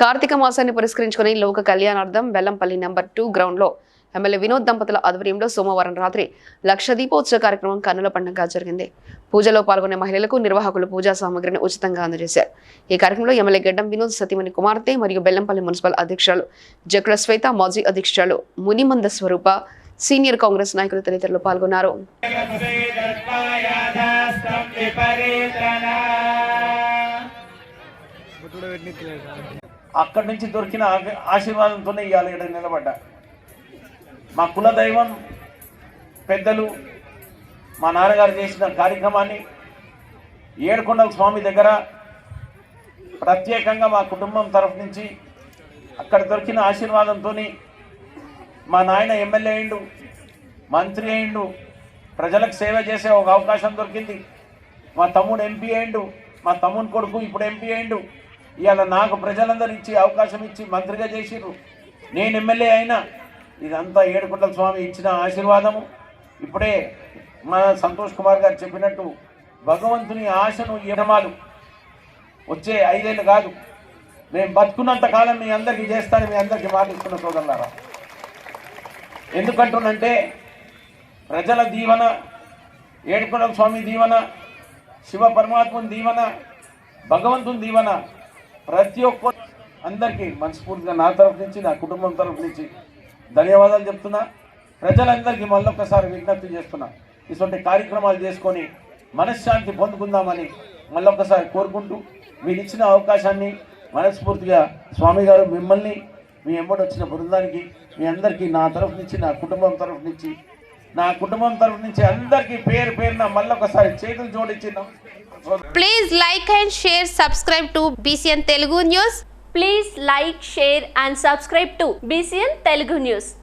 కార్తీక మాసాన్ని పురస్కరించుకుని లోక కళ్యాణార్థం బెల్లంపల్లి నెంబర్ టూ గ్రౌండ్లో ఎమ్మెల్యే వినోద్ దంపతుల ఆధ్వర్యంలో సోమవారం రాత్రి లక్ష దీపోత్సవ కార్యక్రమం కన్నుల పండుగగా జరిగింది. పూజలో పాల్గొనే మహిళలకు నిర్వాహకులు పూజా సామగ్రిని ఉచితంగా అందజేశారు. ఈ కార్యక్రమంలో ఎమ్మెల్యే గడ్డం వినోద్ సతీమణి కుమార్తె మరియు బెల్లంపల్లి మున్సిపల్ అధ్యక్షులు జగ్ర శ్వేత మాజీ అధ్యక్షులు మునిమంద స్వరూప సీనియర్ కాంగ్రెస్ నాయకులు తదితరులు పాల్గొన్నారు. అక్కడి నుంచి దొరికిన ఆశీర్వాదంతోనే ఇవాళ ఇక్కడ నిలబడ్డా. మా కుల దైవం పెద్దలు మా నాన్నగారు చేసిన కార్యక్రమాన్ని ఏడుకొండల స్వామి దగ్గర ప్రత్యేకంగా మా కుటుంబం తరఫు నుంచి అక్కడ దొరికిన ఆశీర్వాదంతో మా నాయన ఎమ్మెల్యే అయిండు మంత్రి అయిండు ప్రజలకు సేవ చేసే ఒక అవకాశం దొరికింది. మా తమ్ముడు ఎంపీ అయిండు మా తమ్ముని కొడుకు ఇప్పుడు ఎంపీ అయిండు. ఇవాళ నాకు ప్రజలందరూ ఇచ్చి అవకాశం ఇచ్చి మంత్రిగా చేసిర్రు. నేను ఎమ్మెల్యే అయినా ఇదంతా ఏడుకుంటల స్వామి ఇచ్చిన ఆశీర్వాదము. ఇప్పుడే మన సంతోష్ కుమార్ గారు చెప్పినట్టు భగవంతుని ఆశను ఎడమాలు వచ్చే ఐదేళ్ళు కాదు. మేము బతుకున్నంత కాలం మీ అందరికీ చేస్తాను మీ అందరికీ మాటిస్తున్న సోదరులారా. ఎందుకంటున్నంటే ప్రజల దీవన ఏడుకొండల స్వామి దీవెన శివ పరమాత్మని దీవన భగవంతుని దీవన ప్రతి ఒక్క అందరికీ మనస్ఫూర్తిగా నా తరఫు నుంచి నా కుటుంబం తరఫు నుంచి ధన్యవాదాలు చెప్తున్నా. ప్రజలందరికీ మళ్ళొక్కసారి విజ్ఞప్తి చేస్తున్నా. ఇటువంటి కార్యక్రమాలు చేసుకొని మనశ్శాంతి పొందుకుందామని మళ్ళొక్కసారి కోరుకుంటూ మీరు ఇచ్చిన అవకాశాన్ని మనస్ఫూర్తిగా స్వామి గారు మిమ్మల్ని మీ ఎంబడి వచ్చిన బృందానికి మీ అందరికీ నా తరఫు నుంచి నా కుటుంబం తరఫు నుంచి నా కుటుంబం తరఫు నుంచి అందరికి పేరు పేరున మళ్ళీ ఒకసారి చేతులు జోడించిందాం please like and share subscribe to BCN Telugu news please like share and subscribe to BCN Telugu news